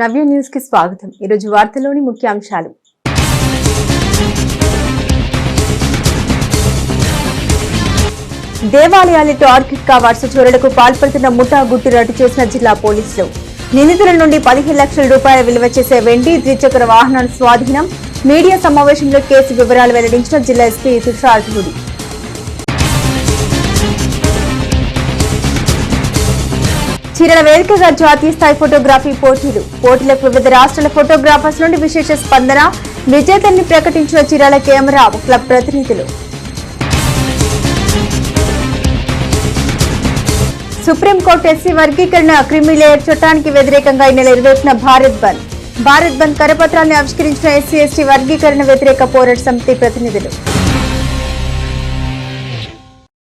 నవ్య న్యూస్కి స్వాగతం. ఈరోజు వార్తలోని ముఖ్యాంశాలు. దేవాలయాలు టార్గెట్గా వరుస చోరులకు పాల్పడుతున్న ముఠా గుట్టు రట్టు చేసిన జిల్లా పోలీసులు. నిందితుల నుండి పదిహేను లక్షల రూపాయల విలువ చేసే వెండి ద్విచక్ర వాహనాల స్వాధీనం. మీడియా సమావేశంలో కేసు వివరాలు వెల్లడించిన జిల్లా ఎస్పీ తుషార్ చీరల వేదికగా జాతీయ స్థాయి ఫోటోగ్రఫీ పోటీలు. పోటీలకు వివిధ రాష్ట్రాల ఫోటోగ్రాఫర్స్ నుండి విశేష స్పందన విజేతల్ని ప్రకటించిన చీరాల కెమెరా క్లబ్ ప్రతినిధులు. సుప్రీంకోర్టు ఎస్సీ వర్గీకరణ క్రిమిలేయర్ చట్టానికి వ్యతిరేకంగా ఈ నెల ఇరవై భారత్ బంద్. భారత్ బంద్ కరపత్రాన్ని ఆవిష్కరించిన ఎస్సీ ఎస్టీ వర్గీకరణ వ్యతిరేక పోరాట సమితి ప్రతినిధులు.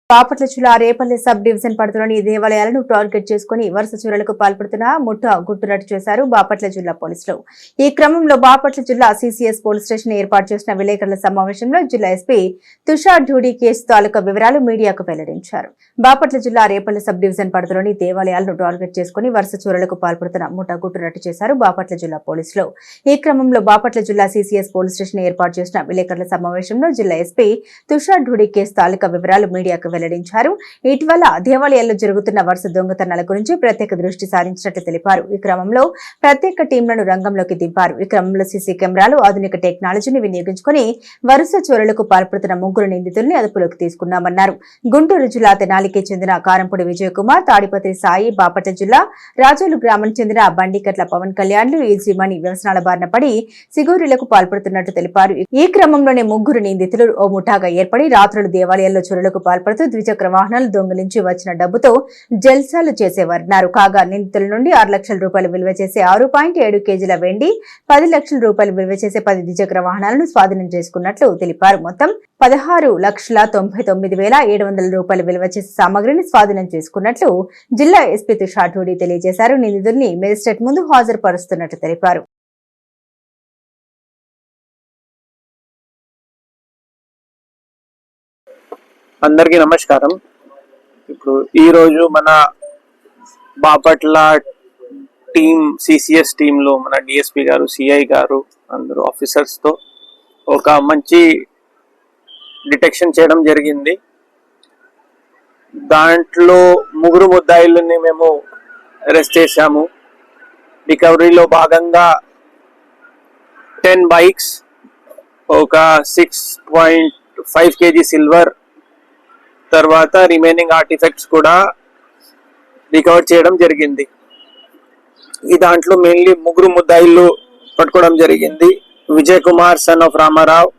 బాపట్ల జిల్లా రేపల్లి సబ్ డివిజన్ పరిధిలోని దేవాలయాలను టార్గెట్ చేసుకుని వరుస చోరలకు పాల్పడుతున్న ముఠ గుట్టురట్టు చేశారు బాపట్ల జిల్లా పోలీసులు. ఈ క్రమంలో బాపట్ల జిల్లా సీసీఎస్ పోలీస్ స్టేషన్ ఏర్పాటు చేసిన విలేకరుల సమావేశంలో జిల్లా ఎస్పీ తుషార్ ఢూడి కేసు తాలూకా వివరాలు మీడియాకు వెల్లడించారు. బాపట్ల జిల్లా రేపల్లి సబ్ డివిజన్ పరిధిలోని దేవాలయాలను టార్గెట్ చేసుకుని వరుస చోరలకు పాల్పడుతున్న ముఠ గుట్టురట్టు చేశారు బాపట్ల జిల్లా పోలీసులు. ఈ క్రమంలో బాపట్ల జిల్లా సీసీఎస్ పోలీస్ స్టేషన్ ఏర్పాటు చేసిన విలేకరుల సమావేశంలో జిల్లా ఎస్పీ తుషార్ ఢూడి కేసు తాలూకా వివరాలు మీడియాకు వెల్లడించారు. ఇటీవల దేవాలయాల్లో జరుగుతున్న వరుస దొంగతనాల గురించి ప్రత్యేక దృష్టి సారించినట్లు తెలిపారు. ఈ క్రమంలో ప్రత్యేక టీంలను రంగంలోకి దింపారు. ఈ క్రమంలో సీసీ కెమెరాలు ఆధునిక టెక్నాలజీని వినియోగించుకుని వరుస చోరలకు పాల్పడుతున్న ముగ్గురు నిందితుల్ని అదుపులోకి తీసుకున్నామన్నారు. గుంటూరు జిల్లా తెనాలికి చెందిన కారంపూడి విజయ్ కుమార్ తాడిపత్రి సాయి బాపట్ల జిల్లా రాజోలు గ్రామం చెందిన బండికట్ల పవన్ కళ్యాణ్లు ఈజీ మనీ వ్యవసనాల బారిన పడి సిగూరులకు పాల్పడుతున్నట్టు తెలిపారు. ఈ క్రమంలోనే ముగ్గురు నిందితులు ఓ ముఠాగా ఏర్పడి రాత్రులు దేవాలయాల్లో చోరలకు పాల్పడుతూ ద్విచక్ర వాహనాలు దొంగిలించి వచ్చిన డబ్బుతో జల్సాలు చేసేవారన్నారు. కాగా నిందితుల నుండి ఆరు లక్షల రూపాయలు విలువ చేసే ఆరు పాయింట్ ఏడు కేజీల వెండి పది లక్షల రూపాయలు విలువ చేసే పది ద్విచక్ర వాహనాలను స్వాధీనం చేసుకున్నట్లు తెలిపారు. మొత్తం పదహారు లక్షల తొంభై తొమ్మిది వేల ఏడు వందల రూపాయలు విలువ చేసే సామగ్రిని స్వాధీనం చేసుకున్నట్లు జిల్లా ఎస్పీ తుషాఠూడి తెలియజేశారు. నిందితుల్ని మేజిస్ట్రేట్ ముందు హాజరుపరుస్తున్నట్లు తెలిపారు. అందరికీ నమస్కారం. ఇప్పుడు ఈరోజు మన బాపట్ల టీం సిసిఎస్ టీంలో మన డిఎస్పి గారు సిఐ గారు అందరూ ఆఫీసర్స్తో ఒక మంచి డిటెక్షన్ చేయడం జరిగింది. దాంట్లో ముగ్గురు ముద్దాయిల్ని మేము అరెస్ట్ చేశాము. రికవరీలో భాగంగా టెన్ బైక్స్ ఒక six point five KG silver తర్వాత రిమైనింగ్ ఆర్టిఫెక్ట్స్ కూడా రికవర్ చేయడం జరిగింది. ఈ దాంట్లో మెయిన్లీ ముగ్గురు ముద్దాయిలు పట్టుకోవడం జరిగింది. Vijay Kumar son of Ramarao.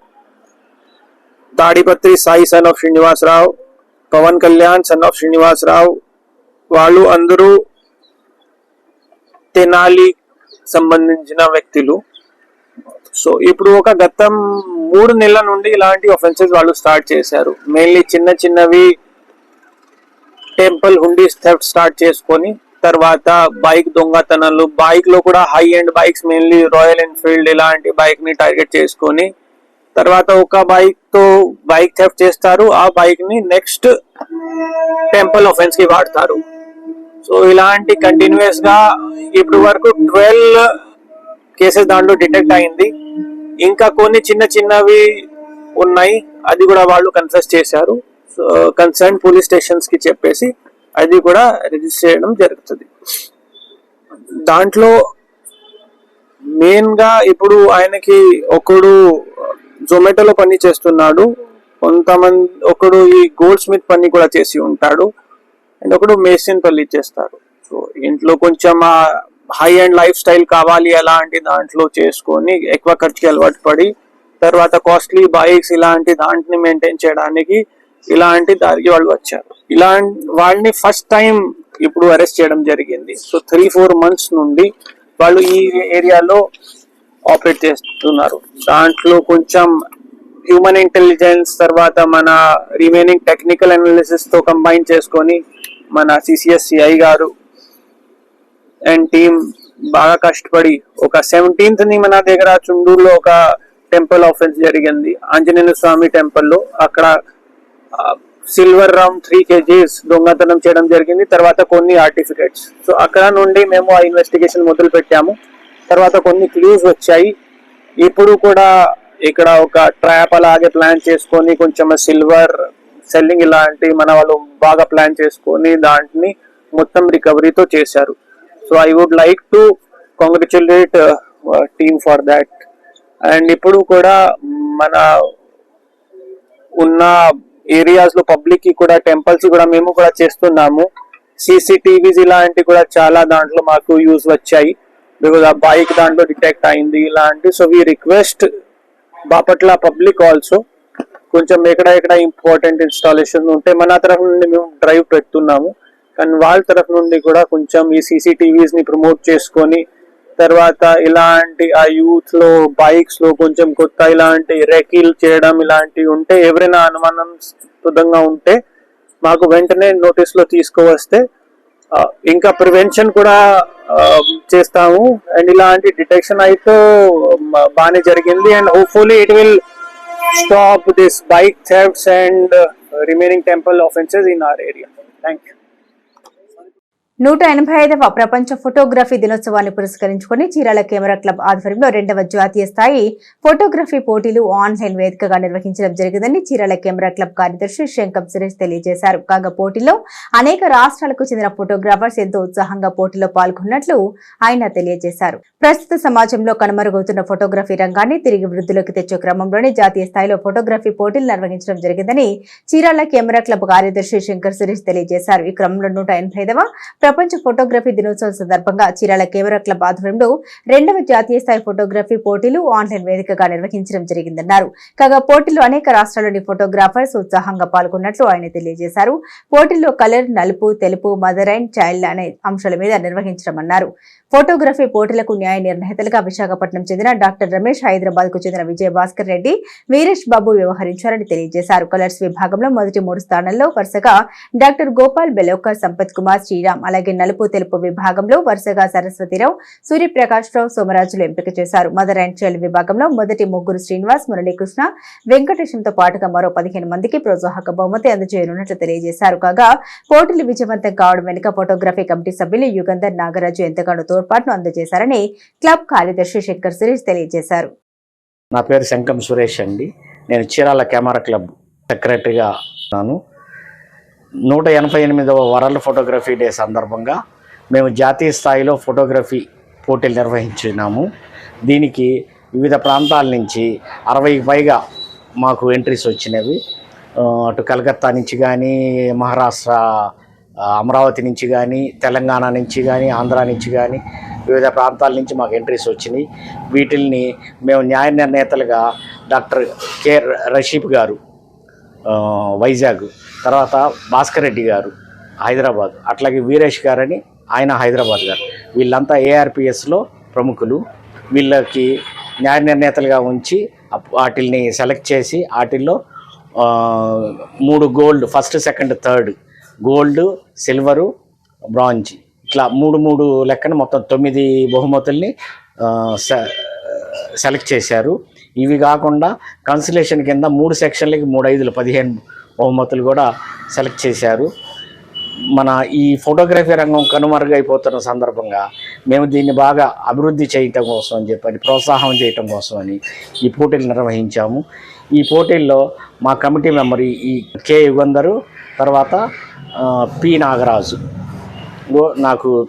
Tadipatri Sai son of Srinivasarao. Pavan Kalyan son of Srinivasarao. వాళ్ళు అందరూ తెనాలి సంబంధించిన వ్యక్తులు. సో ఇప్పుడు ఒక గతం మూడు నెలల నుండి ఇలాంటి ఒఫెన్సెస్ వాళ్ళు స్టార్ట్ చేశారు. మెయిన్లీ చిన్న చిన్నవి టెంపుల్ హుండీస్ థెఫ్ట్ స్టార్ట్ చేసుకొని తర్వాత బైక్ దొంగతనాలు బైక్లో కూడా high end bikes mainly Royal Enfield ఇలాంటి బైక్ని టార్గెట్ చేసుకొని తర్వాత ఒక బైక్తో బైక్ థెఫ్ట్ చేస్తారు ఆ బైక్ని నెక్స్ట్ టెంపుల్ ఒఫెన్స్కి వాడతారు. సో ఇలాంటి కంటిన్యూస్గా ఇప్పుడు వరకు ట్వెల్వ్ కేసెస్ దాంట్లో డిటెక్ట్ అయింది. ఇంకా కొన్ని చిన్న చిన్నవి ఉన్నాయి. అది కూడా వాళ్ళు కన్ఫెస్ చేశారు. సో కన్సర్న్ పోలీస్ స్టేషన్స్కి చెప్పేసి అది కూడా రిజిస్టర్ చేయడం జరుగుతుంది. దాంట్లో మెయిన్గా ఇప్పుడు ఆయనకి ఒకడు జొమాటోలో పని చేస్తున్నాడు. కొంతమంది ఒకడు ఈ గోల్డ్ స్మిత్ పని కూడా చేసి ఉంటాడు. అండ్ ఒకడు మేసిన్ పల్లి చేస్తాడు. సో ఇంట్లో కొంచెం హై అండ్ లైఫ్ స్టైల్ కావాలి అలాంటి దాంట్లో చేసుకొని ఎక్కువ ఖర్చుకి అలవాటు పడి తర్వాత కాస్ట్లీ బైక్స్ ఇలాంటి దాంట్ని మెయింటైన్ చేయడానికి ఇలాంటి దారికి వాళ్ళు వచ్చారు. ఇలాంటి వాళ్ళని ఫస్ట్ టైం ఇప్పుడు అరెస్ట్ చేయడం జరిగింది. సో త్రీ ఫోర్ మంత్స్ నుండి వాళ్ళు ఈ ఏరియాలో ఆపరేట్ చేస్తున్నారు. దాంట్లో కొంచెం హ్యూమన్ ఇంటెలిజెన్స్ తర్వాత మన రిమైనింగ్ టెక్నికల్ అనాలిసిస్తో కంబైన్ చేసుకొని మన CCS CI garu and team బాగా కష్టపడి ఒక సెవెంటీన్త్ని మన దగ్గర చుండూరులో ఒక టెంపుల్ ఆఫెన్స్ జరిగింది. ఆంజనేయ స్వామి టెంపుల్లో అక్కడ సిల్వర్ రౌండ్ త్రీ కేజీస్ దొంగతనం చేయడం జరిగింది. తర్వాత కొన్ని ఆర్టిఫికెట్స్ సో అక్కడ నుండి మేము ఆ ఇన్వెస్టిగేషన్ మొదలు పెట్టాము తర్వాత కొన్ని క్లూస్ వచ్చాయి. ఇప్పుడు కూడా ఇక్కడ ఒక ట్రాప్ అలాగే ప్లాన్ చేసుకొని కొంచెం సిల్వర్ సెల్లింగ్ ఇలాంటి మన వాళ్ళు బాగా ప్లాన్ చేసుకొని దాంట్ని మొత్తం రికవరీతో చేశారు. So I would like to congratulate team for that and ఇప్పుడు కూడా మన ఉన్న ఏరియాస్లో పబ్లిక్కి కూడా టెంపుల్స్ కూడా మేము కూడా చేస్తున్నాము. సీసీటీవీస్ ఇలాంటి కూడా చాలా దాంట్లో మాకు యూజ్ వచ్చాయి. బికాజ్ ఆ బైక్ దాంట్లో డిటెక్ట్ అయింది ఇలాంటి. So we request Bapatla public also కొంచెం ఎక్కడ ఎక్కడ ఇంపార్టెంట్ ఇన్స్టాలేషన్ ఉంటే మన తరఫు నుండి మేము డ్రైవ్ పెడుతున్నాము. అండ్ వాళ్ళ తరఫు నుండి కూడా కొంచెం ఈ సీసీటీవీస్ని ప్రమోట్ చేసుకొని తర్వాత ఇలాంటి ఆ యూత్లో బైక్స్లో కొంచెం కొత్త ఇలాంటి రెకిల్ చేయడం ఇలాంటివి ఉంటే ఎవరైనా అనుమానాస్పదంగా ఉంటే మాకు వెంటనే నోటీస్లో తీసుకువస్తే ఇంకా ప్రివెన్షన్ కూడా చేస్తాము. అండ్ ఇలాంటి డిటెక్షన్ అయితే బాగానే జరిగింది. And hopefully it will stop this bike thefts and remaining temple offences in our area. Thank you నూట ఎనభై ఐదవ ప్రపంచ ఫోటోగ్రఫీ దినోత్సవాన్ని పురస్కరించుకుని చీరాల కెమెరా క్లబ్ ఆధ్వర్యంలో రెండవ జాతీయ స్థాయి ఫోటోగ్రఫీ పోటీలు ఆన్లైన్ వేదికగా నిర్వహించడం జరిగిందని చీరాల కెమెరా క్లబ్ కార్యదర్శి శంకం సురేష్ తెలియజేశారు. కాగా పోటీలో అనేక రాష్ట్రాలకు చెందిన ఫోటోగ్రాఫర్స్ ఎంతో ఉత్సాహంగా పోటీలో పాల్గొన్నట్లు ఆయన తెలియజేశారు. ప్రస్తుత సమాజంలో కనుమరుగవుతున్న ఫోటోగ్రఫీ రంగాన్ని తిరిగి వృద్ధిలోకి తెచ్చే క్రమంలోనే జాతీయ స్థాయిలో ఫోటోగ్రఫీ పోటీలు నిర్వహించడం జరిగిందని చీరాల కెమెరా క్లబ్ కార్యదర్శి శంకర్ సురేష్ తెలియజేశారు. ఈ క్రమంలో నూట ఎనభై ఐదవ ప్రపంచ ఫోటోగ్రఫీ దినోత్సవం సందర్భంగా చీరాల కెమెరా క్లబ్ ఆధ్వర్యంలో రెండవ జాతీయ స్థాయి ఫోటోగ్రఫీ పోటీలు ఆన్లైన్ వేదికగా నిర్వహించడం జరిగిందన్నారు. కాగా పోటీలో అనేక రాష్ట్రాల్లోని ఫోటోగ్రాఫర్స్ ఉత్సాహంగా పాల్గొన్నట్లు ఆయన తెలియజేశారు. పోటీల్లో కలర్ నలుపు తెలుపు మదర్ అండ్ చైల్డ్ అనే అంశాల మీద నిర్వహించడమన్నారు ఫోటోగ్రఫీ పోటీలకు న్యాయ నిర్ణేతలుగా విశాఖపట్నం చెందిన డాక్టర్ రమేష్ హైదరాబాద్కు చెందిన విజయ భాస్కర్ రెడ్డి వీరేష్ బాబు వ్యవహరించారని తెలియజేశారు. కలర్స్ విభాగంలో మొదటి మూడు స్థానాల్లో వరుసగా డాక్టర్ గోపాల్ బెలోకర్ సంపత్ కుమార్ శ్రీరామ్ అలాగే నలుపు తెలుపు విభాగంలో వరుసగా సరస్వతిరావు సూర్యప్రకాష్ రావు సోమరాజులు ఎంపిక చేశారు. మదర్ అండ్ చైల్డ్ విభాగంలో మొదటి ముగ్గురు శ్రీనివాస్ మురళీకృష్ణ వెంకటేశంతో పాటుగా మరో పదిహేను మందికి ప్రోత్సాహక బహుమతి అందజేయనున్నట్లు తెలియజేశారు. కాగా పోటీలు విజయవంతం కావడం వెనుక ఫోటోగ్రఫీ కమిటీ సభ్యులు యుగంధర్ నాగరాజు ఎంతగానో తోడ్పాటును అందజేశారని క్లబ్ కార్యదర్శి శంకర్ సురేష్ తెలియజేశారు. నా పేరు శంకం సురేష్ అండి. నేను చీరాల కెమెరా క్లబ్ సెక్రటరీగా ఉన్నాను. నూట ఎనభై ఎనిమిదవ వరల్డ్ ఫోటోగ్రఫీ డే సందర్భంగా మేము జాతీయ స్థాయిలో ఫోటోగ్రఫీ పోటీలు నిర్వహించినాము. దీనికి వివిధ ప్రాంతాల నుంచి అరవై పైగా మాకు ఎంట్రీస్ వచ్చినవి. అటు కలకత్తా నుంచి కానీ మహారాష్ట్ర అమరావతి నుంచి కానీ తెలంగాణ నుంచి కానీ ఆంధ్ర నుంచి కానీ వివిధ ప్రాంతాల నుంచి మాకు ఎంట్రీస్ వచ్చినాయి. వీటిల్ని మేము న్యాయ నిర్ణేతలుగా డాక్టర్ కె రషీఫ్ గారు వైజాగ్ తర్వాత భాస్కర్ రెడ్డి గారు హైదరాబాద్. అట్లాగే వీరేష్ గారని ఆయన హైదరాబాద్ గారు. వీళ్ళంతా ఏఆర్పిఎస్లో ప్రముఖులు. వీళ్ళకి న్యాయ నిర్ణేతలుగా ఉంచి వాటిల్ని సెలెక్ట్ చేసి వాటిల్లో మూడు gold first second third gold silver bronze. ఇట్లా మూడు మూడు లెక్కన మొత్తం తొమ్మిది బహుమతుల్ని సె- సెలెక్ట్ చేశారు. ఇవి కాకుండా కన్సలేషన్ కింద మూడు సెక్షన్లకి మూడు ఐదులు పదిహేను బహుమతులు కూడా సెలెక్ట్ చేశారు. మన ఈ ఫోటోగ్రఫీ రంగం కనుమరుగైపోతున్న సందర్భంగా మేము దీన్ని బాగా అభివృద్ధి చేయటం కోసం అని చెప్పని ప్రోత్సాహం చేయటం కోసం అని ఈ పోటీలు నిర్వహించాము. ఈ పోటీల్లో మా కమిటీ మెంబర్ ఈ- కే యుగందరు యుగంధరు తర్వాత పి నాగరాజు. నాకు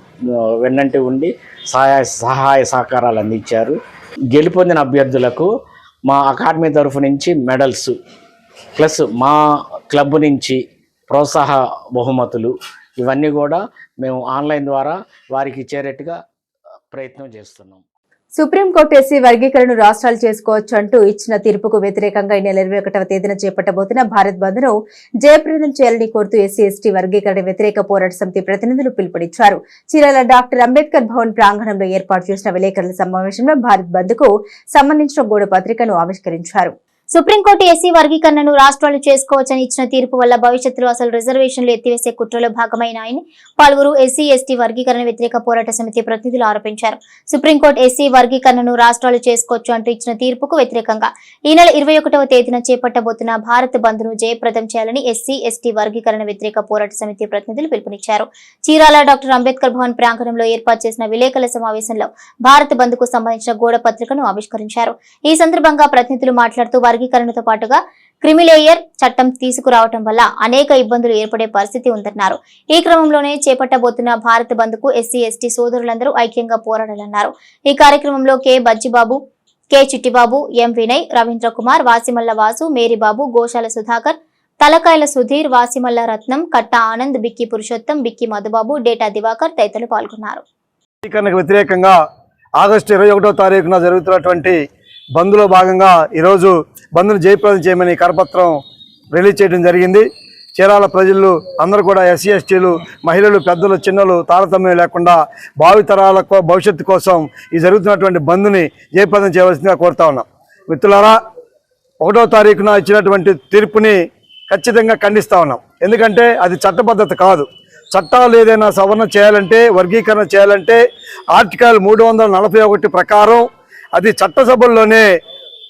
వెన్నంటి ఉండి సహాయ సహాయ సహకారాలు అందించారు. గెలుపొందిన అభ్యర్థులకు మా అకాడమీ తరఫు నుంచి మెడల్స్ ప్లస్ మా క్లబ్ నుంచి ప్రోత్సాహ బహుమతులు ఇవన్నీ కూడా మేము ఆన్లైన్ ద్వారా వారికి ఇచ్చేటట్టుగా ప్రయత్నం చేస్తున్నాం. సుప్రీంకోర్టు ఎస్సీ వర్గీకరణను రాష్ట్రాలు చేసుకోవచ్చు అంటూ ఇచ్చిన తీర్పుకు వ్యతిరేకంగా ఈ నెల ఇరవై ఒకటవ తేదీన చేపట్టబోతున్న భారత్ బంద్ను జయప్రదం చేయాలని కోరుతూ ఎస్సీ ఎస్టీ వర్గీకరణ వ్యతిరేక పోరాట సమితి ప్రతినిధులు పిలుపునిచ్చారు. చీరాల డాక్టర్ అంబేద్కర్ భవన్ ప్రాంగణంలో ఏర్పాటు చేసిన విలేకరుల సమావేశంలో భారత్ బంద్కు సంబంధించిన గోడ పత్రికను ఆవిష్కరించారు. సుప్రీంకోర్టు ఎస్సీ వర్గీకరణను రాష్ట్రాలు చేసుకోవచ్చని ఇచ్చిన తీర్పు వల్ల భవిష్యత్తులో అసలు రిజర్వేషన్లు ఎత్తివేసే కుట్రలో భాగమైనాయని పలువురు ఎస్సీ ఎస్టీ వర్గీకరణ వ్యతిరేక పోరాట సమితి ప్రతినిధులు ఆరోపించారు. సుప్రీంకోర్టు ఎస్సీ వర్గీకరణను రాష్ట్రాలు చేసుకోవచ్చు అంటూ ఇచ్చిన తీర్పుకు వ్యతిరేకంగా ఈ నెల ఇరవై ఒకటవ తేదీన చేపట్టబోతున్న భారత్ బంద్ను జయప్రదం చేయాలని ఎస్సీ ఎస్టీ వర్గీకరణ వ్యతిరేక పోరాట సమితి ప్రతినిధులు పిలుపునిచ్చారు. చీరాల డాక్టర్ అంబేద్కర్ భవన్ ప్రాంగణంలో ఏర్పాటు చేసిన విలేకరుల సమావేశంలో భారత్ బంద్కు సంబంధించిన గోడ పత్రికను ఆవిష్కరించారు. ఈ సందర్భంగా ప్రతినిధులు మాట్లాడుతూ వర్గీకరణతో పాటుగా క్రిమిలేయర్ చట్టం తీసుకురావటం వల్ల అనేక ఇబ్బందులు ఏర్పడే పరిస్థితి ఉందన్నారు. ఈ క్రమంలోనే చేపట్టబోతున్న భారత్ బంద్కు ఎస్సీ ఎస్టీ సోదరులందరూ ఐక్యంగా పోరాడాలన్నారు. ఈ కార్యక్రమంలో K. Bajjibabu K. Chittibabu M. Vinay Ravindra Kumar Vasimalla Vasu Marybabu Goshala Sudhakar Talakayala Sudheer Vasimalla Ratnam Katta Anand Bikki Purushottam Bikki Madhubabu Deta Diwakar తదితరులు పాల్గొన్నారు. వ్యతిరేకంగా ఆగస్టు ఇరవై ఒకటో తారీఖున జరుగుతున్నటువంటి బంద్లో భాగంగా ఈరోజు బంద్ను జయప్రదం చేయమని కరపత్రం రిలీజ్ చేయడం జరిగింది. చీరాల ప్రజలు అందరూ కూడా ఎస్సీ ఎస్టీలు మహిళలు పెద్దలు చిన్నలు తారతమ్యం లేకుండా భావితరాలకు భవిష్యత్తు కోసం ఈ జరుగుతున్నటువంటి బంద్ని జయప్రదం చేయవలసిందిగా కోరుతా ఉన్నాం. మిత్రులారా ఒకటో తారీఖున ఇచ్చినటువంటి తీర్పుని ఖచ్చితంగా ఖండిస్తా ఉన్నాం. ఎందుకంటే అది చట్టబద్ధత కాదు. చట్టాలు ఏదైనా సవరణ చేయాలంటే వర్గీకరణ చేయాలంటే ఆర్టికల్ మూడు వందల నలభై ఒకటి ప్రకారం అది చట్టసభల్లోనే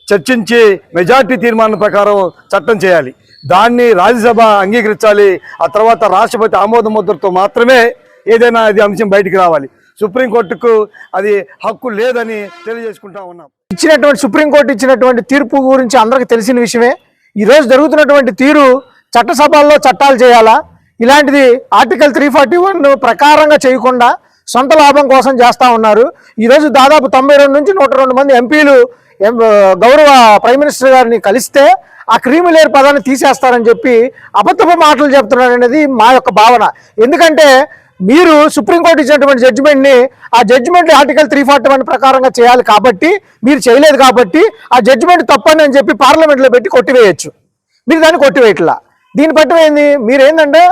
చర్చించి మెజార్టీ తీర్మానం ప్రకారం చట్టం చేయాలి. దాన్ని రాజ్యసభ అంగీకరించాలి. ఆ తర్వాత రాష్ట్రపతి ఆమోద ముద్రతో మాత్రమే ఏదైనా అది అంశం బయటికి రావాలి. సుప్రీంకోర్టుకు అది హక్కు లేదని తెలియజేసుకుంటా ఉన్నాం. ఇచ్చినటువంటి సుప్రీంకోర్టు ఇచ్చినటువంటి తీర్పు గురించి అందరికీ తెలిసిన విషయమే. ఈరోజు జరుగుతున్నటువంటి తీరు చట్టసభల్లో చట్టాలు చేయాలా? ఇలాంటిది ఆర్టికల్ త్రీ ఫార్టీ వన్ ప్రకారంగా చేయకుండా సొంత లాభం కోసం చేస్తా ఉన్నారు. ఈ రోజు దాదాపు తొంభై రెండు నుంచి నూట రెండు మంది ఎంపీలు గౌరవ ప్రైమ్ మినిస్టర్ గారిని కలిస్తే ఆ క్రీమిలేర్ పదాన్ని తీసేస్తారని చెప్పి అబద్ధపు మాటలు చెప్తున్నారు అనేది మా యొక్క భావన. ఎందుకంటే మీరు సుప్రీంకోర్టు ఇచ్చినటువంటి జడ్జిమెంట్ని ఆ judgement article three forty one ప్రకారంగా చేయాలి కాబట్టి మీరు చేయలేదు కాబట్టి ఆ జడ్జిమెంట్ తప్పని అని చెప్పి పార్లమెంట్లో పెట్టి కొట్టివేయచ్చు. మీరు దాన్ని కొట్టివేయట్లా. దీన్ని బట్టి ఏంది? మీరేంటంటే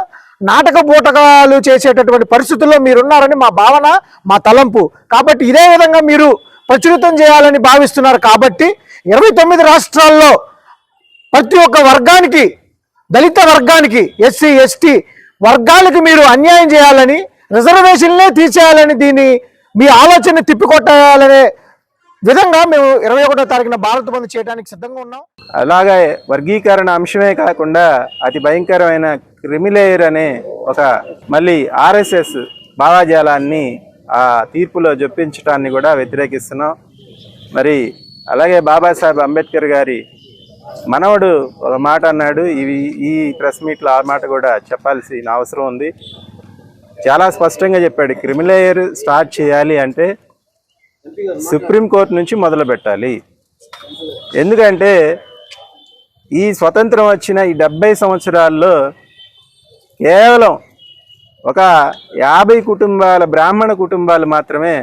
నాటక బూటకాలు చేసేటటువంటి పరిస్థితుల్లో మీరున్నారని మా భావన మా తలంపు. కాబట్టి ఇదే విధంగా మీరు ప్రచురితం చేయాలని భావిస్తున్నారు కాబట్టి ఇరవై తొమ్మిది రాష్ట్రాల్లో ప్రతి ఒక్క వర్గానికి దళిత వర్గానికి ఎస్సీ ఎస్టీ వర్గాలకు మీరు అన్యాయం చేయాలని రిజర్వేషన్లే తీసేయాలని దీన్ని మీ ఆలోచన తిప్పికొట్టాలనే విధంగా మేము ఇరవై ఒకటో తారీఖున భారత బంద్ చేయడానికి సిద్ధంగా ఉన్నాం. అలాగే వర్గీకరణ అంశమే కాకుండా అతి భయంకరమైన క్రిమిలేయర్ అనే ఒక మళ్ళీ ఆర్ఎస్ఎస్ భావాజాలాన్ని ఆ తీర్పులో జొప్పించడాన్ని కూడా వ్యతిరేకిస్తున్నాం. మరి అలాగే బాబాసాహెబ్ అంబేద్కర్ గారి మనవడు ఒక మాట అన్నాడు. ఇవి ఈ ప్రెస్ మీట్లో ఆ మాట కూడా చెప్పాల్సిన అవసరం ఉంది. చాలా స్పష్టంగా చెప్పాడు. క్రిమిలేయర్ స్టార్ట్ చేయాలి అంటే సుప్రీంకోర్టు నుంచి మొదలు పెట్టాలి. ఎందుకంటే ఈ స్వతంత్రం వచ్చిన ఈ డెబ్బై సంవత్సరాల్లో కేవలం ఒక యాభై కుటుంబాల బ్రాహ్మణ కుటుంబాలు మాత్రమే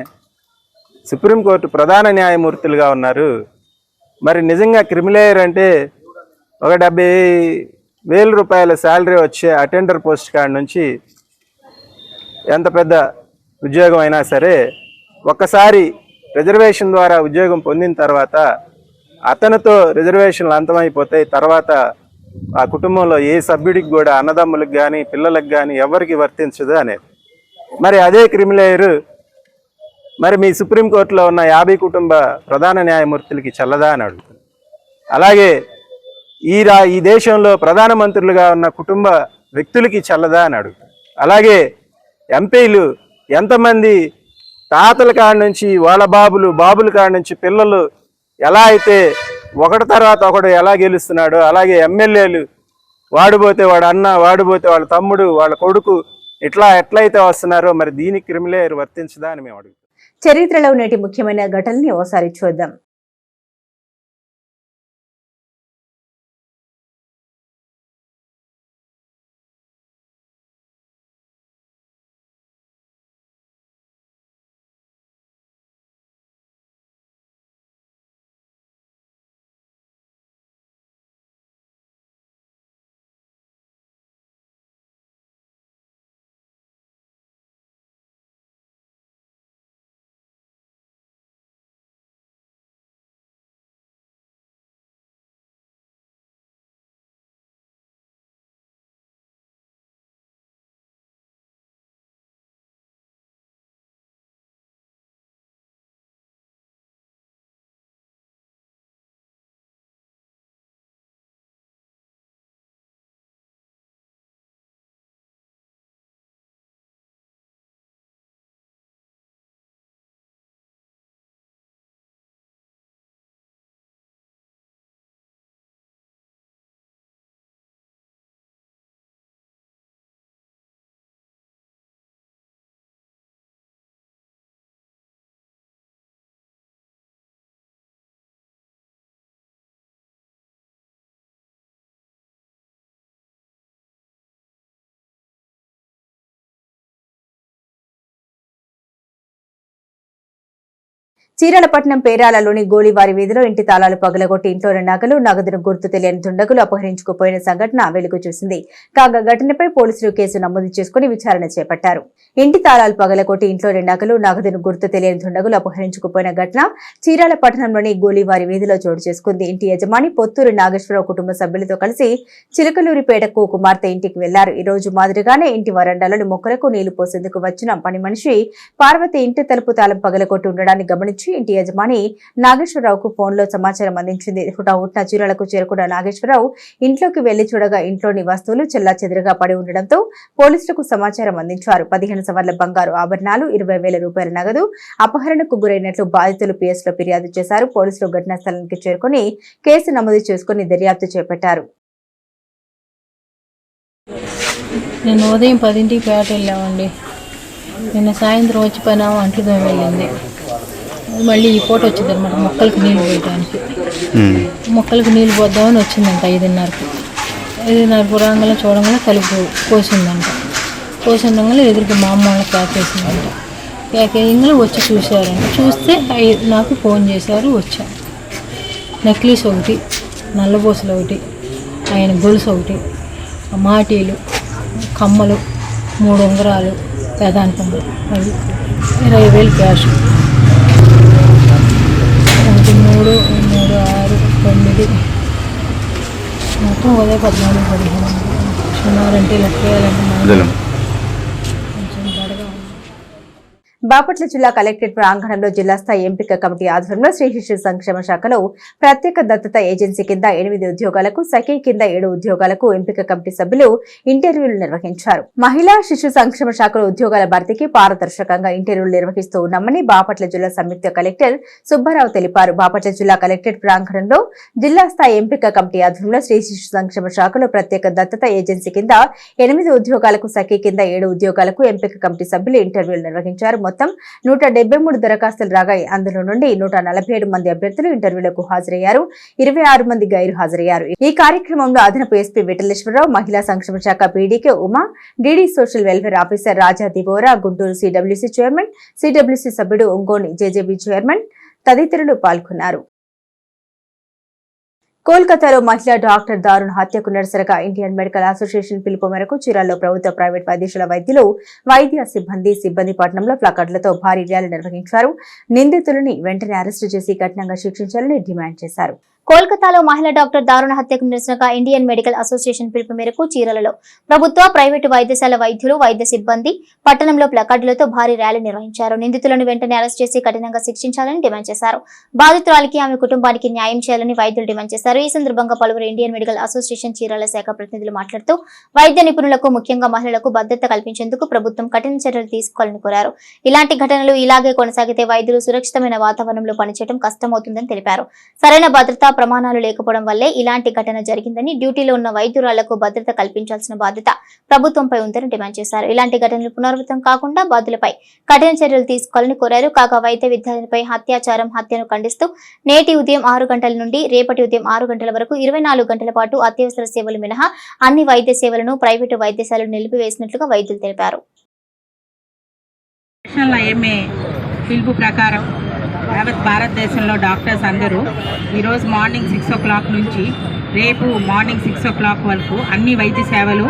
సుప్రీంకోర్టు ప్రధాన న్యాయమూర్తులుగా ఉన్నారు. మరి నిజంగా క్రిమిలేయర్ అంటే ఒక డెబ్బై వేల రూపాయల శాలరీ వచ్చే అటెండర్ పోస్ట్ కాడ నుంచి ఎంత పెద్ద ఉద్యోగం అయినా సరే ఒక్కసారి రిజర్వేషన్ ద్వారా ఉద్యోగం పొందిన తర్వాత అతనితో రిజర్వేషన్లు అంతమైపోతాయి. తర్వాత ఆ కుటుంబంలో ఏ సభ్యుడికి కూడా అన్నదమ్ములకు కానీ పిల్లలకు కానీ ఎవరికి వర్తించదు అనేది. మరి అదే క్రిమిలేయర్. మరి మీ సుప్రీంకోర్టులో ఉన్న యాభై కుటుంబ ప్రధాన న్యాయమూర్తులకి చల్లదా అని అడుగుతుంది అలాగే ఈ రా ఈ దేశంలో ప్రధానమంత్రులుగా ఉన్న కుటుంబ వ్యక్తులకి చల్లదా అని అడుగుతుంది అలాగే ఎంపీలు ఎంతమంది తాతల కాడ నుంచి వాళ్ళ బాబులు బాబుల కాడ నుంచి పిల్లలు ఎలా అయితే ఒకటి తర్వాత ఒకడు ఎలా గెలుస్తున్నాడో అలాగే ఎమ్మెల్యేలు వాడిపోతే వాడు అన్న వాడిపోతే వాళ్ళ తమ్ముడు వాళ్ళ కొడుకు ఇట్లా ఎట్లయితే వస్తున్నారో మరి దీనికి క్రిమిలేరు వర్తించదా అని మేము అడుగుతాం చరిత్రలో నేటి ముఖ్యమైన ఘటనని ఓసారి చూద్దాం. చీరాలపట్నం పేరాలలోని గోలివారి వీధిలో ఇంటి తాళాలు పగలగొట్టి ఇంట్లోని నగలు నగదును గుర్తు తెలియని దుండగులు అపహరించుకుపోయిన సంఘటన వెలుగు చూసింది. కాగా ఘటనపై పోలీసులు కేసు నమోదు చేసుకుని విచారణ చేపట్టారు. ఇంటి తాళాలు పగలగొట్టి ఇంట్లోని నగలు నగదును గుర్తు తెలియని దుండగులు అపహరించుకుపోయిన ఘటన చీరాల పట్టణంలోని గోలివారి వీధిలో చోటు చేసుకుంది. ఇంటి యజమాని పొత్తూరు నాగేశ్వరరావు కుటుంబ సభ్యులతో కలిసి చిలకలూరిపేటకు కుమార్తె ఇంటికి వెళ్ళారు. ఈ రోజు మాదిరిగానే ఇంటి వరండాలోని మొక్కలకు నీళ్ళు పోసేందుకు వచ్చిన పని మనిషి పార్వతి ఇంటి తలుపు తాళం పగలగొట్టి ఉండడాన్ని గమనించి ఇంటి యజమాని నాగేశ్వరరావుకు ఫోన్లో సమాచారం అందించింది. హుటాహుట్న చీరలకు చేరుకున్న నాగేశ్వరరావు ఇంట్లోకి వెళ్ళి చూడగా ఇంట్లోని వస్తువులు చెల్లా చెదురుగా పడి ఉండడంతో పోలీసులకు సమాచారం అందించారు. పదిహేను సవర్ల బంగారు ఆభరణాలు ఇరవై వేల రూపాయల నగదు అపహరణకు గురైనట్లు బాధితులు పిఎస్లో ఫిర్యాదు చేశారు. పోలీసులు ఘటనా స్థలానికి చేరుకుని కేసు నమోదు చేసుకుని దర్యాప్తు చేపట్టారు. నేను ఉదయం పదింటికి పేట వెళ్ళామండి. నిన్న సాయంత్రం వచ్చి పని అంట్లు వెళ్ళింది మళ్ళీ ఈ పూట వచ్చింది అనమాట మొక్కలకు నీళ్ళు పోయడానికి మొక్కలకు నీళ్ళు పోద్దామని వచ్చిందంట ఐదున్నరకి. ఐదున్నరకు రాగానే చూడంగానే తలుపు కోసిందంట కోసిండగానే ఎదురుగా మా అమ్మ వాళ్ళకి ప్యాక్ వేసిందంట. ప్యాక్ వేయగానే వచ్చి చూశారంట. చూస్తే నాకు ఫోన్ చేశారు వచ్చాను నెక్లెస్ ఒకటి నల్లబోసలు ఒకటి ఆయన గొలుసు ఒకటి మాటీలు కమ్మలు మూడు ఉంగరాలు వేదాంతములు అవి ఇరవై వేలు క్యాష్. మూడు మూడు ఆరు తొమ్మిది మొత్తం ఉదయం పద్నాలుగు పదిహేను సుమారు అంటే లెక్క వేయాలంటే మనం కొంచెం బడగా ఉంది బాపట్ల జిల్లా కలెక్టరేట్ ప్రాంగణంలో జిల్లా స్థాయి ఎంపిక కమిటీ ఆధ్వర్యంలో శ్రీ శిశు సంక్షేమ శాఖలో ప్రత్యేక దత్తత ఏజెన్సీ కింద ఎనిమిది ఉద్యోగాలకు సఖీ కింద ఏడు ఉద్యోగాలకు ఎంపిక కమిటీ సభ్యులు ఇంటర్వ్యూలు నిర్వహించారు. మహిళా శిశు సంక్షేమ శాఖలో ఉద్యోగాల భర్తీకి పారదర్శకంగా ఇంటర్వ్యూలు నిర్వహిస్తూ ఉన్నామని బాపట్ల జిల్లా సంయుక్త కలెక్టర్ సుబ్బారావు తెలిపారు. బాపట్ల జిల్లా కలెక్టరేట్ ప్రాంగణంలో జిల్లా స్థాయి ఎంపిక కమిటీ ఆధ్వర్యంలో శ్రీ శిశు సంక్షేమ శాఖలో ప్రత్యేక దత్తత ఏజెన్సీ కింద ఎనిమిది ఉద్యోగాలకు సఖీ కింద ఏడు ఉద్యోగాలకు ఎంపిక కమిటీ సభ్యులు ఇంటర్వ్యూలు నిర్వహించారు. మొత్తం నూట డెబ్బై మూడు దరఖాస్తులు రాగాయి. అందులో నుండి నూట నలభై ఏడు మంది అభ్యర్థులు ఇంటర్వ్యూలకు హాజరయ్యారు. ఇరవై ఆరు మంది గైరు హాజరయ్యారు ఈ కార్యక్రమంలో అదనపు ఎస్పీ విఠలేశ్వరరావు మహిళా సంక్షేమ శాఖ PD K Uma DD social welfare officer Raja Divora Guntur CWC chairman CWC సభ్యుడు ఒంగోని జేజేబీ చైర్మన్ తదితరులు పాల్గొన్నారు. కోల్కతాలో మహిళా డాక్టర్ దారుణ్ హత్యకు నిరసనగా ఇండియన్ మెడికల్ అసోసియేషన్ పిలుపు మేరకు చీరాల్లో ప్రభుత్వ ప్రైవేట్ వైద్యశాల వైద్యులు వైద్య సిబ్బంది సిబ్బంది పట్టణంలో ప్లకార్డులతో భారీ ర్యాలీ నిర్వహించారు. నిందితులని వెంటనే అరెస్టు చేసి కఠినంగా శిక్షించాలని డిమాండ్ చేశారు. కోల్కతాలో మహిళా డాక్టర్ దారుణ హత్యకు నిరసనగా ఇండియన్ మెడికల్ అసోసియేషన్ పిలుపు మేరకు చీరలలో ప్రభుత్వ ప్రైవేటు వైద్యశాల వైద్యులు వైద్య సిబ్బంది పట్టణంలో ప్లకార్డులతో భారీ ర్యాలీ నిర్వహించారు. నిందితులను వెంటనే అరెస్ట్ చేసి కఠినంగా శిక్షించాలని డిమాండ్ చేశారు. బాధితురాలికి ఆమె కుటుంబానికి న్యాయం చేయాలని వైద్యులు డిమాండ్ చేశారు. ఈ సందర్భంగా పలువురు ఇండియన్ మెడికల్ అసోసియేషన్ చీరాల శాఖ ప్రతినిధులు మాట్లాడుతూ వైద్య నిపుణులకు ముఖ్యంగా మహిళలకు భద్రత కల్పించేందుకు ప్రభుత్వం కఠిన చర్యలు తీసుకోవాలని కోరారు. ఇలాంటి ఘటనలు ఇలాగే కొనసాగితే వైద్యులు సురక్షితమైన వాతావరణంలో పనిచేయడం కష్టమవుతుందని తెలిపారు. సరైన భద్రతా ప్రమాణాలు లేకపోవడం వల్లే ఇలాంటి ఘటన జరిగిందని డ్యూటీలో ఉన్న వైద్యురాళ్ళకు భద్రత కల్పించాల్సిన బాధ్యత ప్రభుత్వంపై ఉందని డిమాండ్ చేశారు. ఇలాంటి ఘటనలు పునరావృతం కాకుండా బాధ్యులపై కఠిన చర్యలు తీసుకోవాలని కోరారు. కాగా వైద్య విద్యార్థినిపై హత్యాచారం హత్యను ఖండిస్తూ నేటి ఉదయం ఆరు గంటల నుండి రేపటి ఉదయం ఆరు గంటల వరకు ఇరవై నాలుగు గంటల పాటు అత్యవసర సేవలు మినహా అన్ని వైద్య సేవలను ప్రైవేటు వైద్యశాలలు నిలిపివేసినట్లుగా వైద్యులు తెలిపారు. పిలుపు ప్రకారం యావత్ భారతదేశంలో డాక్టర్స్ అందరూ ఈరోజు మార్నింగ్ సిక్స్ ఓ క్లాక్ నుంచి రేపు మార్నింగ్ సిక్స్ ఓ క్లాక్ వరకు అన్ని వైద్య సేవలు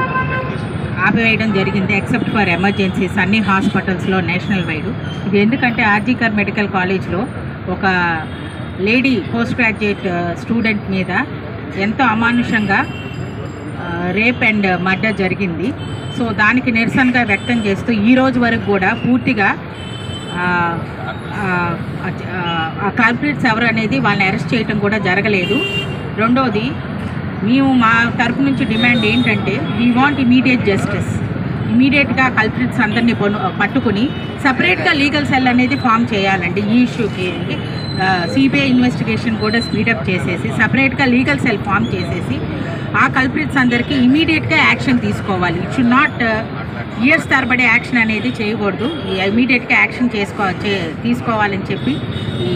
ఆపివేయడం జరిగింది ఎక్సెప్ట్ ఫర్ ఎమర్జెన్సీస్ అన్ని హాస్పిటల్స్లో నేషనల్ వైడ్. ఇది ఎందుకంటే ఆర్జీకర్ మెడికల్ కాలేజ్లో ఒక లేడీ పోస్ట్ గ్రాడ్యుయేట్ స్టూడెంట్ మీద ఎంతో అమానుషంగా రేప్ అండ్ మర్డర్ జరిగింది. సో దానికి నిరసనగా వ్యక్తం చేస్తూ ఈ రోజు వరకు కూడా పూర్తిగా uh, కల్ప్రిట్స్ ఎవరు అనేది వాళ్ళని అరెస్ట్ చేయటం కూడా జరగలేదు. రెండోది మేము మా తరపు నుంచి డిమాండ్ ఏంటంటే వీ వాంట్ ఇమీడియట్ జస్టిస్ ఇమీడియట్గా కల్ప్రిట్స్ అందరినీ పను పట్టుకుని సపరేట్గా లీగల్ సెల్ అనేది ఫామ్ చేయాలండి. ఈ ఇష్యూకి సిబిఐ ఇన్వెస్టిగేషన్ కూడా స్పీడప్ చేసేసి సపరేట్గా లీగల్ సెల్ ఫామ్ చేసేసి ఆ కల్ప్రిట్స్ అందరికీ ఇమీడియట్గా యాక్షన్ తీసుకోవాలి. ఇట్ షుడ్ నాట్ ఇయర్స్ తరబడి యాక్షన్ అనేది చేయకూడదు. ఇమీడియట్గా యాక్షన్ చేసుకో తీసుకోవాలని చెప్పి ఈ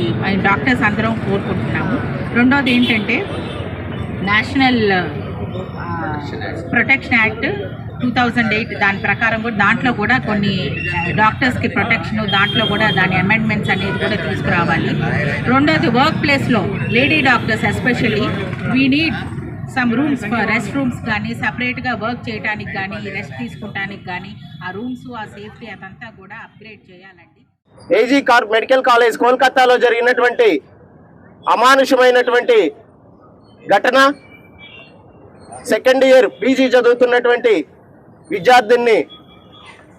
డాక్టర్స్ అందరం కోరుకుంటున్నాము. రెండోది ఏంటంటే national protection act two thousand eight దాని ప్రకారం కూడా దాంట్లో కూడా కొన్ని డాక్టర్స్కి ప్రొటెక్షన్ దాంట్లో కూడా దాని అమెండ్మెంట్స్ అనేది కూడా తీసుకురావాలి. రెండోది వర్క్ ప్లేస్లో lady doctors especially we need some rooms rest rooms కానీ సపరేట్గా వర్క్ చేయడానికి కానీ రెస్ట్ తీసుకుంటానికి కానీ ఆ రూమ్స్ ఆ సేఫ్టీ అదంతా కూడా అప్గ్రేడ్ చేయాలండి. ఏజీ కార్ మెడికల్ కాలేజ్ కోల్కతాలో జరిగినటువంటి అమానుషమైనటువంటి ఘటన సెకండ్ ఇయర్ పీజీ చదువుతున్నటువంటి విద్యార్థిని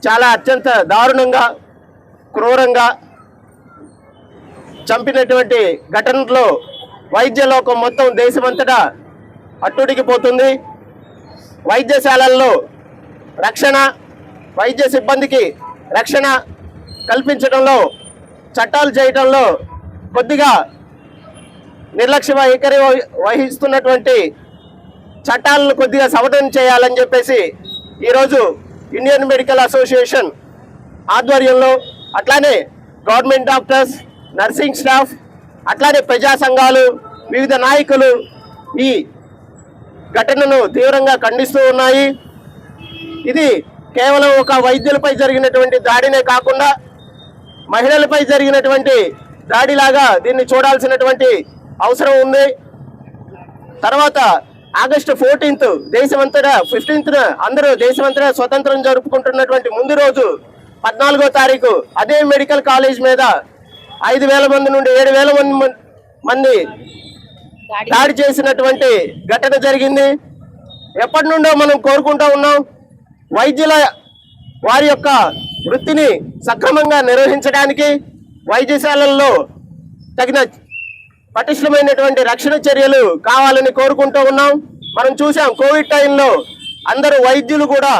చాలా అత్యంత దారుణంగా క్రూరంగా చంపినటువంటి ఘటనలో వైద్య లోకం మొత్తం దేశమంతటా అట్టుడికిపోతుంది వైద్యశాలల్లో రక్షణ వైద్య సిబ్బందికి రక్షణ కల్పించడంలో చట్టాలు చేయడంలో కొద్దిగా నిర్లక్ష్య వైఖరి వహి- వహిస్తున్నటువంటి చట్టాలను కొద్దిగా సవరణ చేయాలని చెప్పేసి ఈరోజు ఇండియన్ మెడికల్ అసోసియేషన్ ఆధ్వర్యంలో అట్లానే గవర్నమెంట్ డాక్టర్స్ నర్సింగ్ స్టాఫ్ అట్లానే ప్రజా సంఘాలు వివిధ నాయకులు ఈ ఘటనను తీవ్రంగా ఖండిస్తూ ఉన్నాయి. ఇది కేవలం ఒక వైద్యులపై జరిగినటువంటి దాడినే కాకుండా మహిళలపై జరిగినటువంటి దాడిలాగా దీన్ని చూడాల్సినటువంటి అవసరం ఉంది. తర్వాత ఆగస్టు ఫోర్టీన్త్ దేశమంతటా ఫిఫ్టీన్త్న అందరూ దేశమంతటా స్వతంత్రం జరుపుకుంటున్నటువంటి ముందు రోజు పద్నాలుగో తారీఖు అదే మెడికల్ కాలేజ్ మీద ఐదు వేల మంది నుండి ఏడు వేల మంది మంది దాడి చేసినటువంటి ఘటన జరిగింది. ఎప్పటి నుండో మనం కోరుకుంటూ ఉన్నాం వైద్యుల వారి యొక్క వృత్తిని సక్రమంగా నిర్వహించడానికి వైద్యశాలల్లో తగిన పటిష్టమైనటువంటి రక్షణ చర్యలు కావాలని కోరుకుంటూ ఉన్నాం. మనం చూసాం కోవిడ్ టైంలో అందరూ వైద్యులు కూడా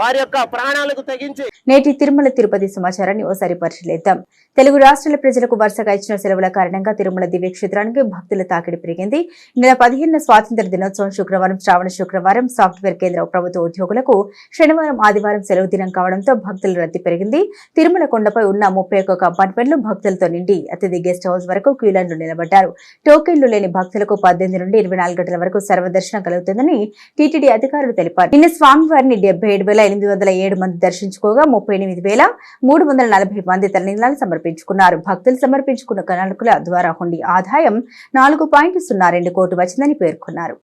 వారి యొక్క ప్రాణాలకు తెగించి నేటి తిరుమల తిరుపతి సమాచారాన్ని ఓసారి పరిశీలిద్దాం. తెలుగు రాష్ట్రాల ప్రజలకు వరుసగా ఇచ్చిన సెలవుల కారణంగా తిరుమల దివ్యక్షేత్రానికి భక్తుల తాకిడి పెరిగింది. నెల పదిహేను స్వాతంత్ర దినోత్సవం శుక్రవారం శ్రావణ శుక్రవారం సాఫ్ట్వేర్ కేంద్ర ప్రభుత్వ ఉద్యోగులకు శనివారం ఆదివారం సెలవు దినం కావడంతో భక్తుల రద్దీ పెరిగింది. తిరుమల కొండపై ఉన్న ముప్పై ఒక్క కంపార్ట్మెంట్లు భక్తులతో నిండి అతిథి గెస్ట్ హౌస్ వరకు క్యూలైన్లు నిలబడ్డారు. టోకెన్లు లేని భక్తులకు పద్దెనిమిది నుండి ఇరవై నాలుగు గంటల వరకు సర్వదర్శనం కలుగుతుందని టీటీడీ అధికారులు తెలిపారు. నిన్న స్వామివారిని డెబ్బై ఏడు వేల ఎనిమిది వందల ఏడు మంది దర్శించుకోగా ముప్పై ఎనిమిది వేల మూడు వందల నలభై మంది తలనీలాలు సమర్పించుకున్నారు. భక్తులు సమర్పించుకున్న కణాలకుల ద్వారా హుండీ ఆదాయం నాలుగు పాయింట్ సున్నా రెండు కోట్లు వచ్చిందని పేర్కొన్నారు.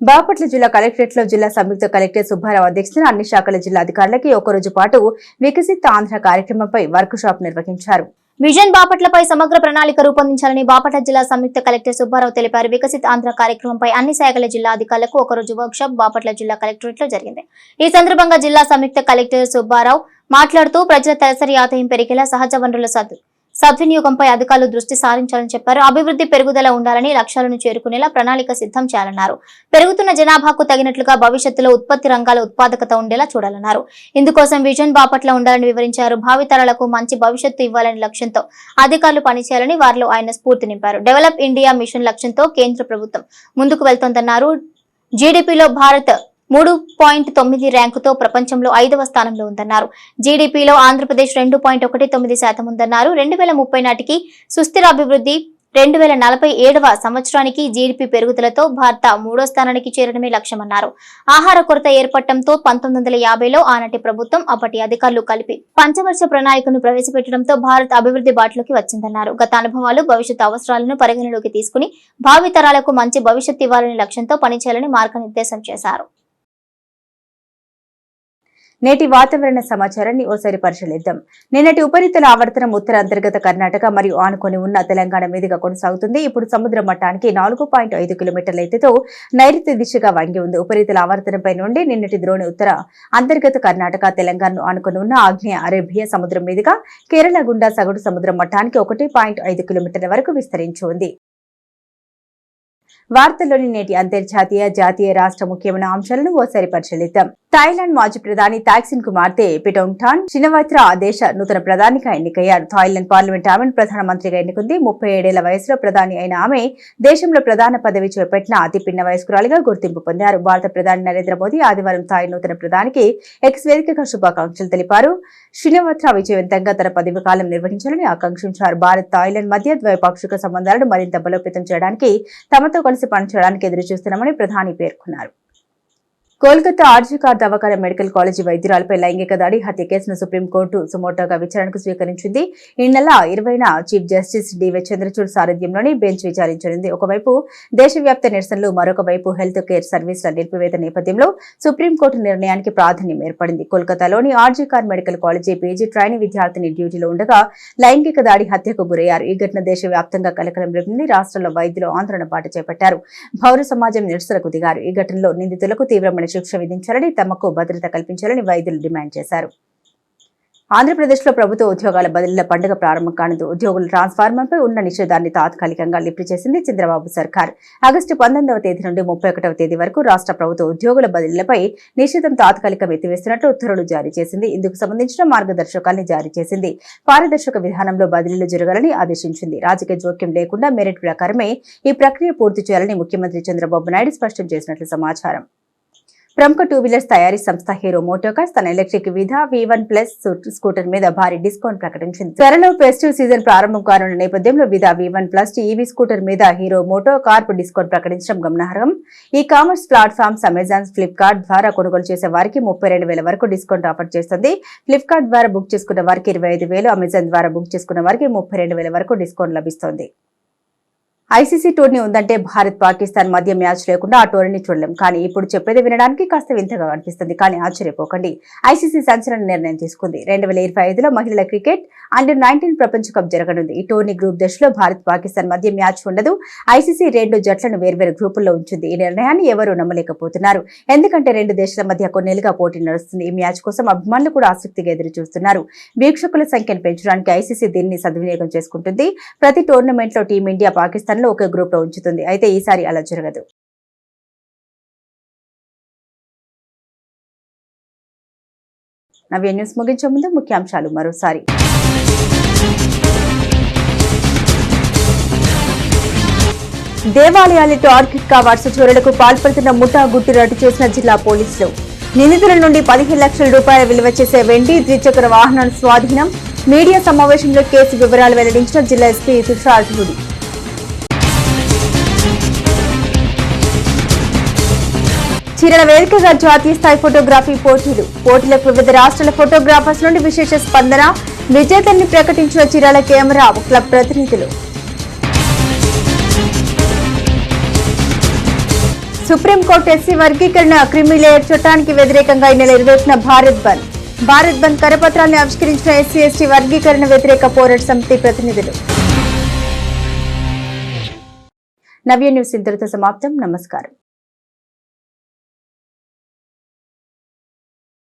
బాపట్ల జిల్లా కలెక్టరేట్లో జిల్లా సంయుక్త కలెక్టర్ సుబ్బారావు అధ్యక్షతన అన్ని శాఖల జిల్లా అధికారులకి ఒకరోజు పాటు వికసిత్ ఆంధ్ర కార్యక్రమంపై వర్క్ షాప్ నిర్వహించారు. విజన్ బాపట్లపై సమగ్ర ప్రణాళిక రూపొందించాలని బాపట్ల జిల్లా సంయుక్త కలెక్టర్ సుబ్బారావు తెలిపారు. వికసిత్ ఆంధ్ర కార్యక్రమంపై అన్ని శాఖల జిల్లా అధికారులకు ఒకరోజు వర్క్ షాప్ బాపట్ల జిల్లా కలెక్టరేట్లో జరిగింది. ఈ సందర్భంగా జిల్లా సంయుక్త కలెక్టర్ సుబ్బారావు మాట్లాడుతూ ప్రజల తలసరి ఆదాయం పెరిగేలా సహజ వనరుల సద్దు సద్వినియోగంపై అధికారులు దృష్టి సారించాలని చెప్పారు. అభివృద్ధి పెరుగుదల ఉండాలని లక్ష్యాలను చేరుకునేలా ప్రణాళిక సిద్ధం చేయాలన్నారు. పెరుగుతున్న జనాభాకు తగినట్లుగా భవిష్యత్తులో ఉత్పత్తి రంగాల ఉత్పాదకత ఉండేలా చూడాలన్నారు. ఇందుకోసం విజన్ బాపట్ల ఉండాలని వివరించారు. భావితరాలకు మంచి భవిష్యత్తు ఇవ్వాలనే లక్ష్యంతో అధికారులు పనిచేయాలని వారిలో ఆయన స్ఫూర్తి నింపారు. డెవలప్ ఇండియా మిషన్ లక్ష్యంతో కేంద్ర ప్రభుత్వం ముందుకు వెళ్తోందన్నారు. జీడీపీలో భారత్ మూడు పాయింట్ తొమ్మిది ర్యాంకుతో ప్రపంచంలో ఐదవ స్థానంలో ఉందన్నారు. జీడీపీలో ఆంధ్రప్రదేశ్ రెండు పాయింట్ ఒకటి తొమ్మిది శాతం ఉందన్నారు. రెండు వేల ముప్పై నాటికి సుస్థిర అభివృద్ధి రెండు వేల నలభై ఏడవ సంవత్సరానికి జీడీపీ పెరుగుదలతో భారత మూడో స్థానానికి చేరడమే లక్ష్యమన్నారు. ఆహార కొరత ఏర్పడటంతో పంతొమ్మిది వందల యాభైలో ఆనాటి ప్రభుత్వం అప్పటి అధికారులు కలిపి పంచవర్ష ప్రణాళికను ప్రవేశపెట్టడంతో భారత్ అభివృద్ధి బాటలోకి వచ్చిందన్నారు. గత అనుభవాలు భవిష్యత్ అవసరాలను పరిగణలోకి తీసుకుని భావితరాలకు మంచి భవిష్యత్తు ఇవ్వాలనే లక్ష్యంతో పనిచేయాలని మార్గనిర్దేశం చేశారు. నేటి వాతావరణ సమాచారాన్ని ఓసారి పరిశీలిద్దాం. నిన్నటి ఉపరితల ఆవర్తనం ఉత్తర అంతర్గత కర్ణాటక మరియు ఆనుకొని ఉన్న తెలంగాణ మీదుగా కొనసాగుతుంది. ఇప్పుడు సముద్ర మట్టానికి నాలుగు పాయింట్ ఐదు కిలోమీటర్ల ఎత్తుతో నైరుతి దిశగా వంగి ఉంది. ఉపరితల ఆవర్తనంపై నుండి నిన్నటి ద్రోణి ఉత్తర అంతర్గత కర్ణాటక తెలంగాణను ఆనుకొని ఉన్న ఆగ్నేయ అరేబియా సముద్రం మీదుగా కేరళ గుండా సగటు సముద్ర మట్టానికి ఒకటి పాయింట్ ఐదు కిలోమీటర్ల వరకు విస్తరించి ఉంది. వార్తల్లోని నేటి అంతర్జాతీయ జాతీయ రాష్ట్ర ముఖ్యమైన అంశాలను ఓసారి పరిశీలిద్దాం. థాయిలాండ్ మాజీ ప్రధాని థాక్సిన్ కుమార్తె పిటోంగ్ఠాన్ చినవత్ర ఆ దేశ నూతన ప్రధానిగా ఎన్నికయ్యారు. థాయిలాండ్ పార్లమెంట్ ఆమెను ప్రధానమంత్రిగా ఎన్నుకుంది. ముప్పై ఏడేళ్ళ వయసులో ప్రధాని అయిన ఆమె దేశంలో ప్రధాన పదవి చేపట్టిన అతిపిన్న వయస్కురాలిగా గుర్తింపు పొందారు. భారత ప్రధాని నరేంద్ర మోదీ ఆదివారం థాయ్ నూతన ప్రధానికి ఎక్స్ వేదికగా శుభాకాంక్షలు తెలిపారు. శ్రీనివత్ర విజయవంతంగా తన పదవి కాలం నిర్వహించాలని ఆకాంక్షించారు. భారత్ థాయిలాండ్ మధ్య ద్వైపాక్షిక సంబంధాలను మరింత బలోపేతం చేయడానికి తమతో కలిసి పనిచేయడానికి ఎదురుచూస్తున్నామని ప్రధాని పేర్కొన్నారు. కోల్కతా ఆర్జీకార్ దవాఖాన మెడికల్ కాలేజీ వైద్యురాలపై లైంగిక దాడి హత్య కేసును సుప్రీంకోర్టు సుమోటోగా విచారణకు స్వీకరించింది. ఈ నెల ఇరవైన చీఫ్ జస్టిస్ డివై చంద్రచూడ్ సారథ్యంలోని బెంచ్ విచారించనుంది. ఒకవైపు దేశవ్యాప్త నిరసనలు మరొక వైపు హెల్త్ కేర్ సర్వీసుల నిలిపివేత నేపథ్యంలో సుప్రీంకోర్టు నిర్ణయానికి ప్రాధాన్యం ఏర్పడింది. కోల్కతాలోని RG Kar medical college PG trainee విద్యార్థిని డ్యూటీలో ఉండగా లైంగిక దాడి హత్యకు గురయ్యారు. ఈ ఘటన దేశవ్యాప్తంగా కలకలం రేపింది. రాష్ట్రంలో వైద్యులు ఆందోళన బాట చేపట్టారు. పౌర సమాజం నిరసనకు దిగారు. ఈ ఘటనలో నిందితులకు తీవ్రమైన శిక్ష విధించాలని తమకు భద్రత కల్పించాలని వైద్యులు డిమాండ్ చేశారు. ఆంధ్రప్రదేశ్లో ప్రభుత్వ ఉద్యోగాల బదిలీల పండుగ ప్రారంభం కానుంది. ఉద్యోగుల ట్రాన్స్ఫార్మర్ పై ఉన్న నిషేధాన్ని తాత్కాలికంగా లిఫ్ట్ చేసింది చంద్రబాబు సర్కార్. ఆగస్టు పంతొమ్మిదవ తేదీ నుండి ముప్పై ఒకటవ తేదీ వరకు రాష్ట్ర ప్రభుత్వ ఉద్యోగుల బదిలీలపై నిషేధం తాత్కాలికం ఎత్తివేస్తున్నట్లు ఉత్తర్వులు జారీ చేసింది. ఇందుకు సంబంధించిన మార్గదర్శకాల్ని జారీ చేసింది. పారదర్శక విధానంలో బదిలీలు జరగాలని ఆదేశించింది. రాజకీయ జోక్యం లేకుండా మెరిట్ ప్రకారమే ఈ ప్రక్రియ పూర్తి చేయాలని ముఖ్యమంత్రి చంద్రబాబు నాయుడు స్పష్టం చేసినట్లు సమాచారం. ప్రముఖ టూ వీలర్స్ తయారీ సంస్థ హీరో మోటోకార్స్ తన ఎలక్ట్రిక్ విధ వి వన్ ప్లస్ స్కూటర్ మీద భారీ డిస్కౌంట్ ప్రకటించింది. త్వరలో ఫెస్టివ్ సీజన్ ప్రారంభం కానున్న నేపథ్యంలో Vida V one plus EV scooter మీద హీరో మోటో కార్ప్ డిస్కౌంట్ ప్రకటించడం గమనార్హం. E commerce platforms Amazon Flipkart ద్వారా కొనుగోలు చేసే వారికి ముప్పై రెండు వేల వరకు డిస్కౌంట్ ఆఫర్ చేస్తుంది. ఫ్లిప్కార్ట్ ద్వారా బుక్ చేసుకున్న వారికి ఇరవై ఐదు వేలు అమెజాన్ ద్వారా బుక్ చేసుకున్న వారికి ముప్పై రెండు వేల వరకు డిస్కౌంట్ లభిస్తోంది. ఐసీసీ టోర్నీ ఉందంటే భారత్ పాకిస్తాన్ మధ్య మ్యాచ్ లేకుండా ఆ టోర్నీ చూడలేం. కానీ ఇప్పుడు చెప్పేది వినడానికి కాస్త వింతగా అనిపిస్తుంది. కానీ ఆశ్చర్యపోకండి. ఐసీసీ సంచలన నిర్ణయం తీసుకుంది. రెండు వేల ఇరవై ఐదులో మహిళల క్రికెట్ అండర్ నైన్టీన్ ప్రపంచ కప్ జరగనుంది. ఈ టోర్నీ గ్రూప్ దశలో భారత్ పాకిస్తాన్ మధ్య మ్యాచ్ ఉండదు. ఐసీసీ రెండు జట్లను వేర్వేరు గ్రూపుల్లో ఉంచింది. ఈ నిర్ణయాన్ని ఎవరూ నమ్మలేకపోతున్నారు. ఎందుకంటే రెండు దేశాల మధ్య కొన్నేళ్ళుగా పోటీ నడుస్తుంది. ఈ మ్యాచ్ కోసం అభిమానులు కూడా ఆసక్తిగా ఎదురు చూస్తున్నారు వీక్షకుల సంఖ్యను పెంచడానికి ఐసీసీ దీన్ని సద్వినియోగం చేసుకుంటుంది. ప్రతి టోర్నమెంట్లో టీమిండియా పాకిస్తాన్ లో ఒకే గ్రూప్లో ఉంచుతుంది. అయితే ఈసారి అలా జరగదు. నవ్య న్యూస్ ముగించే ముందు ముఖ్యాంశాలు మరోసారి. దేవాలయాలు టార్గెట్గా వరుస చోరులకు పాల్పడుతున్న ముఠా గుట్టు రట్టు చేసిన జిల్లా పోలీసులు. నిందితుల నుండి పదిహేను లక్షల రూపాయల విలువ చేసే వెండి ద్విచక్ర వాహనాల స్వాధీనం. మీడియా సమావేశంలో కేసు వివరాలు వెల్లడించిన జిల్లా ఎస్పీ తుషార్ ధూడి చీరల వేదికగా జాతీయ స్థాయి ఫోటోగ్రఫీ పోటీలు. పోటీలకు వివిధ రాష్ట్రాల ఫోటోగ్రాఫర్స్ నుండి విశేష స్పందన విజేతల్ని ప్రకటించిన చీరాల కెమెరా క్లబ్ ప్రతినిధులు. సుప్రీంకోర్టు ఎస్సీ వర్గీకరణ క్రిమిలేయర్ చట్టానికి వ్యతిరేకంగా ఈ నెల ఇరవై భారత్ బంద్. భారత్ బంద్ కరపత్రాన్ని ఆవిష్కరించిన ఎస్సీ ఎస్టీ వర్గీకరణ వ్యతిరేక పోరాట సమితి ప్రతినిధులు. నవ్య న్యూస్ ఇంతటితో సమాప్తం. నమస్కారం.